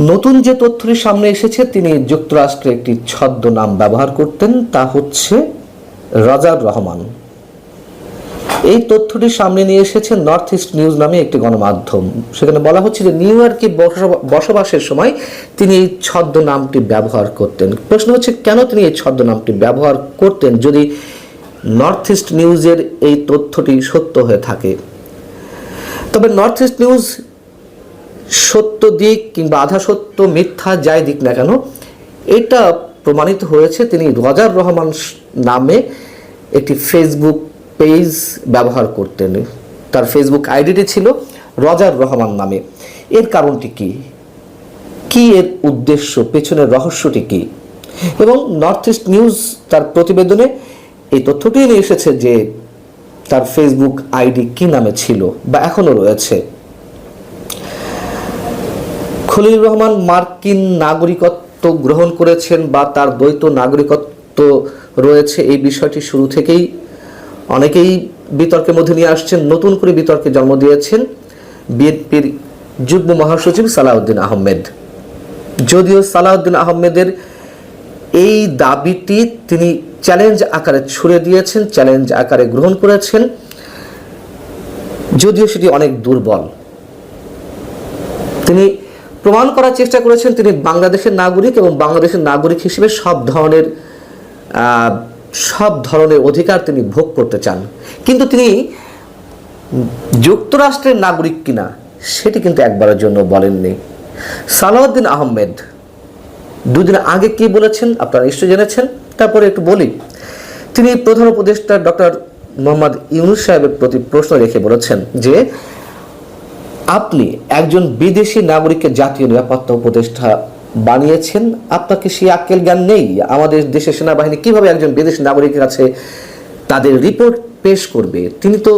নতুন যে তথ্যটি সামনে এসেছে, তিনি যুক্তরাষ্ট্রে একটি ছদ্ম নাম ব্যবহার করতেন, তা হচ্ছে রাজার রহমান। এই তথ্যটি সামনে নিয়ে এসেছে নর্থ ইস্ট নিউজ নামে একটি গণমাধ্যম। সেখানে বলা হচ্ছে যে, নিউ ইয়র্কে বসবা- বসবাসের সময় তিনি এই ছদ্ম নামটি ব্যবহার করতেন। প্রশ্ন হচ্ছে, কেন তিনি এই ছদ্ম নামটি ব্যবহার করতেন যদি নর্থ ইস্ট নিউজের এই তথ্যটি সত্য হয়ে থাকে? তবে নর্থ ইস্ট নিউজ সত্য দিক কিংবা আধা সত্য, মিথ্যা যাই দিক না কেন, এটা প্রমাণিত হয়েছে তিনি রজার রহমান নামে একটি ফেসবুক পেজ ব্যবহার করতেন। তার ফেসবুক আইডিটি ছিল রজার রহমান নামে। এর কারণটি কি? কি এর উদ্দেশ্য? পেছনের রহস্যটি কি? এবং নর্থ ইস্ট নিউজ তার প্রতিবেদনে এই তথ্যটি নিয়ে এসেছে যে তার ফেসবুক আইডি কি নামে ছিল বা এখনও রয়েছে। খলিল রহমান মার্কিন নাগরিকত্ব গ্রহণ করেছেন বা তার দ্বৈত নাগরিকত্ব রয়েছে এই বিষয়টি শুরু থেকেই। অনেকেই বিতর্কের মধ্যে নিয়ে আসছেন, নতুন করে বিতর্কে জন্ম দিয়েছেন বিএনপির যুগ্ম মহাসচিব সালাউদ্দিন আহমেদ। যদিও সালাউদ্দিন আহমেদের এই দাবিটি তিনি চ্যালেঞ্জ আকারে ছুড়ে দিয়েছেন, চ্যালেঞ্জ আকারে গ্রহণ করেছেন, যদিও সেটি অনেক দুর্বল। তিনি প্রমাণ করার চেষ্টা করেছেন তিনি বাংলাদেশের নাগরিক এবং বাংলাদেশের নাগরিক হিসেবে সব ধরনের সব ধরনের অধিকার তিনি ভোগ করতে চান। কিন্তু তিনি যুক্তরাষ্ট্রের নাগরিক কিনা সেটি কিন্তু একবারের জন্য বলেননি। সালাউদ্দিন আহমেদ, দুদিন আগে কি বলেছেন আপনারা নিশ্চয়ই জেনেছেন? তারপরে একটু বলি। তিনি প্রধান উপদেষ্টা ডক্টর মোহাম্মদ ইউনুস সাহেবের প্রতি প্রশ্ন রেখে বলেছেন যে আপনি একজন বিদেশি নাগরিককে জাতীয় নিরাপত্তা উপদেষ্টা বানিয়েছেন? আপনাকে সেই আক্কেল জ্ঞান নেই? আমাদের দেশের সেনাবাহিনী কীভাবে একজন বিদেশি নাগরিকের কাছে তাদের রিপোর্ট পেশ করবে? তিনি তো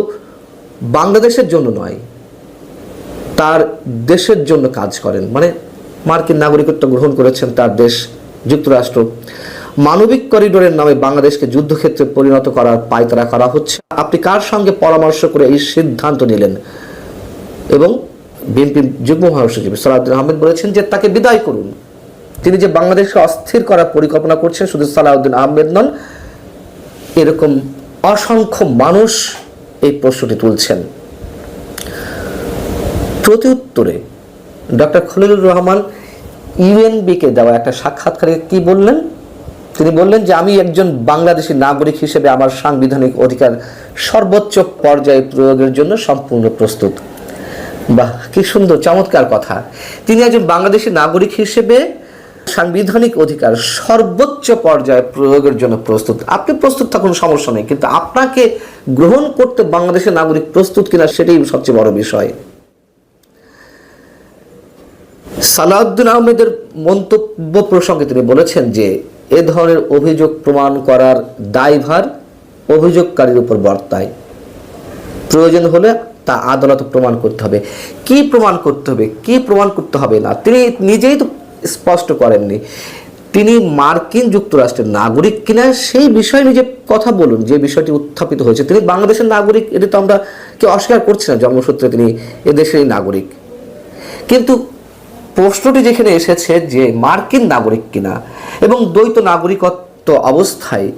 বাংলাদেশের জন্য নয়, তার দেশের জন্য কাজ করেন। মানে মার্কিন নাগরিকত্ব গ্রহণ করেছেন তার দেশ যুক্তরাষ্ট্র। মানবিক করিডোরের নামে বাংলাদেশকে যুদ্ধক্ষেত্রে পরিণত করার পায়তারা করা হচ্ছে। আপনি কার সঙ্গে পরামর্শ করে এই সিদ্ধান্ত নিলেন? এবং বিএনপি যুগ্ম মহাসচিব সালাউদ্দিন আহমেদ বলেছেন যে তাকে বিদায় করুন। তিনি যে বাংলাদেশকে অস্থির করার পরিকল্পনা করছেন, শুধু সালাউদ্দিন আহমেদ নন, এরকম অসংখ্য মানুষ এই প্রশ্নটি তুলছেন। প্রত্যুত্তরে ডক্টর খলিলুর রহমান, ইউএনবিকে দেওয়া একটা সাক্ষাৎকারে কি বললেন? তিনি বললেন যে, আমি একজন বাংলাদেশী নাগরিক হিসেবে আমার সাংবিধানিক অধিকার সর্বোচ্চ পর্যায়ে প্রয়োগের জন্য সম্পূর্ণ প্রস্তুত। বাহ, কি সুন্দর, চমৎকার কথা। তিনি একজন বাংলাদেশী নাগরিক হিসেবে সাংবিধানিক অধিকার সর্বোচ্চ পর্যায়ে প্রয়োগের জন্য প্রস্তুত। আপনি প্রস্তুত থাকুন, সমস্যা নেই, কিন্তু আপনাকে গ্রহণ করতে বাংলাদেশের নাগরিক প্রস্তুত কিনা সেটাই সবচেয়ে বড় বিষয়। সালাউদ্দিন আহমেদের মন্তব্য প্রসঙ্গে তিনি বলেছেন যে, এ ধরনের অভিযোগ প্রমাণ করার দায়ভার অভিযোগকারীর উপর বর্তায়। প্রয়োজন হলে তা আদালতে প্রমাণ করতে হবে। কি প্রমাণ করতে হবে? কি প্রমাণ করতে হবে না? তিনি নিজেই তো স্পষ্ট করেননি। তিনি মার্কিন যুক্তরাষ্ট্রের নাগরিক কিনা, সেই বিষয়ে নিজে কথা বলুন, যে বিষয়টি উত্থাপিত হয়েছে। তিনি বাংলাদেশের নাগরিক, এটা তো আমরা কেউ অস্বীকার করছি না, জন্মসূত্রে তিনি এদেশেরই নাগরিক। কিন্তু প্রশ্নটি যেখানে এসেছে যে মার্কিন নাগরিক কিনা এবং দ্বৈত নাগরিকত্ব অবস্থায়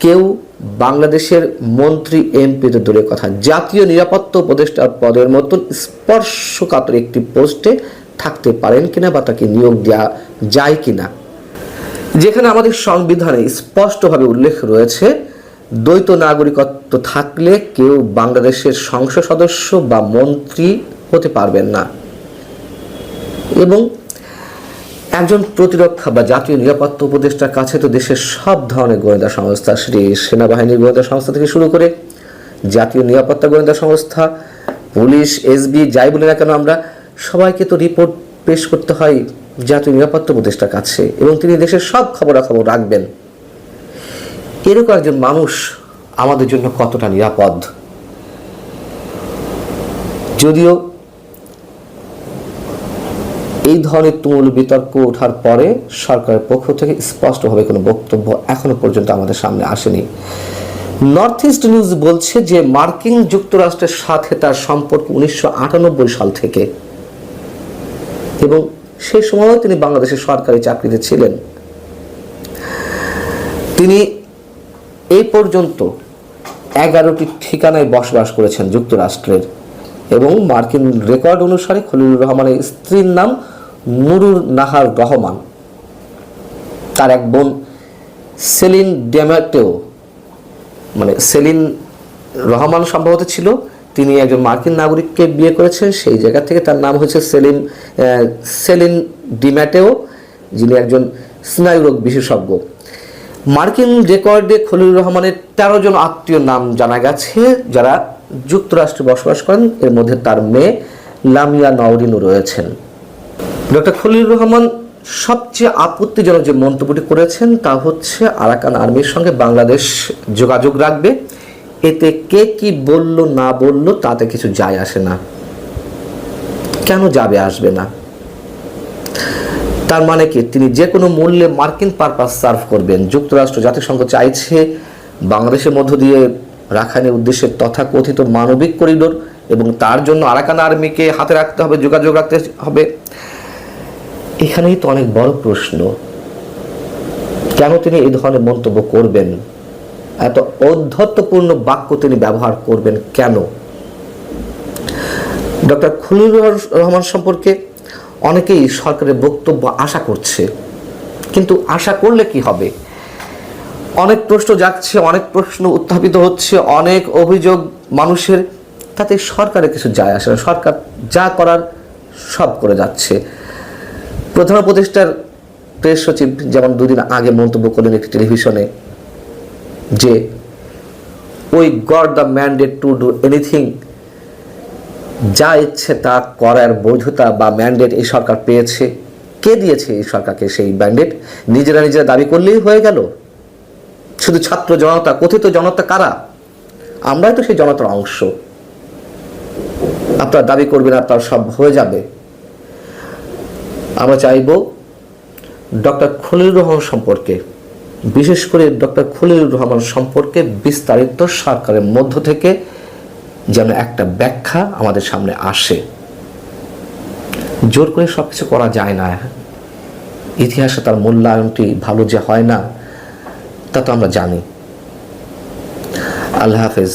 কেউ বাংলাদেশের মন্ত্রী, এমপিদের দূরের কথা। জাতীয় নিরাপত্তা উপদেষ্টার পদের মতন স্পর্শকাতর একটি পোস্টে থাকতে পারেন কিনা বা তাকে নিয়োগ দেওয়া যায় কিনা। যেখানে আমাদের সংবিধানে স্পষ্টভাবে উল্লেখ রয়েছে, দ্বৈত নাগরিকত্ব থাকলে কেউ বাংলাদেশের সংসদ সদস্য বা মন্ত্রী হতে পারবেন না। এবং একজন প্রতিরক্ষা বা জাতীয় নিরাপত্তা উপদেষ্টার কাছে তো দেশের সব ধরনের গোয়েন্দা সংস্থা, সেটি সেনাবাহিনীর গোয়েন্দা সংস্থা থেকে শুরু করে জাতীয় নিরাপত্তা গোয়েন্দা সংস্থা, পুলিশ এসবি যাই বলি না কেন আমরা, সবাইকে তো রিপোর্ট পেশ করতে হয় জাতীয় নিরাপত্তা উপদেষ্টার কাছে এবং তিনি দেশের সব খবরাখবর রাখবেন। এরকম একজন মানুষ আমাদের জন্য কতটা নিরাপদ? যদিও এই ধরনের তুমুল বিতর্ক ওঠার পরে সরকারের পক্ষ থেকে স্পষ্টভাবে কোনো বক্তব্য এখনও পর্যন্ত আমাদের সামনে আসেনি। নর্থ ইস্ট নিউজ বলছে যে মার্কিন যুক্তরাষ্ট্রের সাথে তার সম্পর্ক উনিশশো সাল থেকে এবং সেই সময়ও তিনি বাংলাদেশের সরকারি চাকরিতে ছিলেন। তিনি এই পর্যন্ত এগারোটি ঠিকানায় বসবাস করেছেন যুক্তরাষ্ট্রের এবং মার্কিন রেকর্ড অনুসারে খলিলুর রহমানের স্ত্রীর নাম নুরুর নাহার রহমান তার এক বোন সেলিন ডেমাটেও মানে সেলিন রহমান সম্ভবত ছিল তিনি একজন মার্কিন নাগরিককে বিয়ে করেছেন সেই জায়গা থেকে তার নাম হচ্ছে আহ, সেলিন ডিম্যাটেও যিনি একজন স্নায়ুরোগ বিশেষজ্ঞ। মার্কিন রেকর্ডে খলিলুর রহমানের তেরো জন আত্মীয় নাম জানা গেছে যারা যুক্তরাষ্ট্রে বসবাস করেন। এর মধ্যে তার মেয়ে লামিয়া নওরিনও রয়েছেন। ডক্টর খলিলুর রহমান, সবচেয়ে আপত্তিজনক যে মন্তব্যটি করেছেন তা হচ্ছে, আরাকান আর্মির সঙ্গে বাংলাদেশ যোগাযোগ রাখবে। এতে কে কি বলল, না বলল, তাতে কিছু যায় আসে না। কেন যাবে, আসবে না? তার মানে কি, তিনি যে কোনো মূল্যে মার্কিন পারপাস সার্ভ করবেন। যুক্তরাষ্ট্র জাতিসংঘ চাইছে বাংলাদেশের মধ্য দিয়ে রাখাইনের উদ্দেশ্যে তথাকথিত মানবিক করিডোর এবং তার জন্য আরাকান আর্মিকে হাতে রাখতে হবে, যোগাযোগ রাখতে হবে। এখানেই তো অনেক বড় প্রশ্ন। কেন তিনি এই ধরনের মন্তব্য করবেন? এত ঔদ্ধত্যপূর্ণ বাক্য তিনি ব্যবহার করবেন কেন? ডক্টর খলিলুর রহমান সম্পর্কে অনেকেই সরকারের বক্তব্য আশা করছে। কিন্তু আশা করলে কি হবে? অনেক প্রশ্ন যাচ্ছে অনেক প্রশ্ন উত্থাপিত হচ্ছে, অনেক অভিযোগ মানুষের, তাতে সরকারের কিছু যায় আসে না। সরকার যা করার সব করে যাচ্ছে। প্রধান উপদেষ্টার প্রেস সচিব যেমন দুদিন আগে মন্তব্য করলেন একটি টেলিভিশনে যে we got the mandate to do anything যা ইচ্ছে তা করার বৈধতা বা ম্যান্ডেট এই সরকার পেয়েছে। কে দিয়েছে এই সরকারকে সেই ম্যান্ডেট নিজেরা নিজেরা দাবি করলেই হয়ে গেল। শুধু ছাত্র জনতা, কথিত জনতা কারা? আমরাই তো সেই জনতার অংশ। আপনারা দাবি করবেন, আপনার সব হয়ে যাবে। আমরা চাইব ডক্টর খলিলুর রহমান সম্পর্কে, বিশেষ করে ডক্টর খলিলুর রহমান সম্পর্কে বিস্তারিত সরকারের মধ্য থেকে যেন একটা ব্যাখ্যা আমাদের সামনে আসে। জোর করে সব কিছু করা যায় না। ইতিহাসে তার মূল্যায়নটি ভালো যে হয় না, তা তো আমরা জানি। আল্লাহ হাফেজ।